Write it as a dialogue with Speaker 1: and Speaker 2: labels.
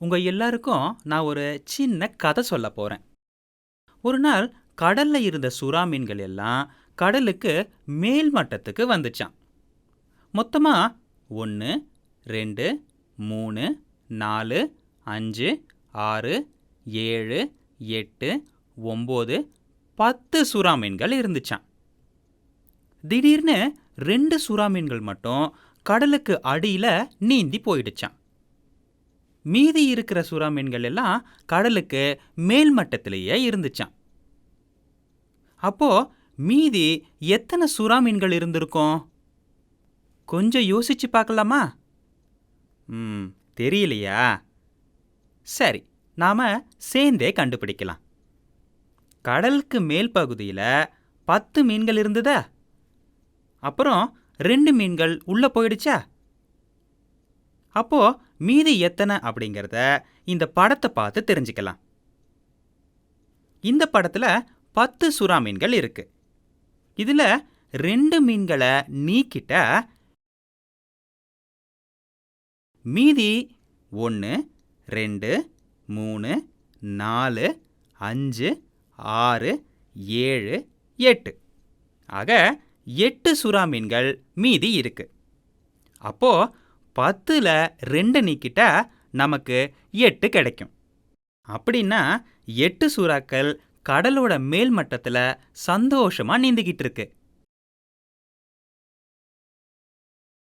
Speaker 1: உங்கள் எல்லாருக்கும் நான் ஒரு சின்ன கதை சொல்ல போகிறேன் ஒரு நாள் கடலில் இருந்த சுறா மீன்கள் எல்லாம் கடலுக்கு மேல் மட்டத்துக்கு வந்துச்சான் மொத்தமாக ஒன்று ரெண்டு மூணு நாலு அஞ்சு ஆறு ஏழு எட்டு ஒம்பது பத்து சுறா மீன்கள் இருந்துச்சான் திடீர்னு ரெண்டு சுறா மீன்கள் மட்டும் கடலுக்கு அடியில் நீந்தி போயிடுச்சான் மீதி இருக்கிற சுறா மீன்கள் எல்லாம் கடலுக்கு மேல் மட்டத்திலேயே இருந்துச்சான் அப்போ மீதி எத்தனை சுறா மீன்கள் இருந்திருக்கும்? கொஞ்சம் யோசிச்சு பார்க்கலாமா? ம் தெரியலையா? சரி நாம சேர்ந்தே கண்டுபிடிக்கலாம். கடலுக்கு மேல் பகுதியில் பத்து மீன்கள் இருந்ததா? அப்புறம் ரெண்டு மீன்கள் உள்ளே போயிடுச்சா? அப்போ மீதி எத்தனை அப்படிங்கிறத இந்த படத்தை பார்த்து தெரிஞ்சுக்கலாம். இந்த படத்துல பத்து சுறா மீன்கள் இருக்கு. இதுல ரெண்டு மீன்களை நீக்கிட்ட மீதி ஒன்று ரெண்டு மூணு நாலு அஞ்சு ஆறு ஏழு எட்டு. ஆக எட்டு சுறா மீன்கள் மீதி இருக்கு. அப்போ பத்தில் ரெண்டு நீக்கிட்டா நமக்கு எட்டு கிடைக்கும். அப்படின்னா எட்டு சுறாக்கள் கடலோட மேல் மட்டத்தில் சந்தோஷமா நீந்திக்கிட்டு இருக்கு.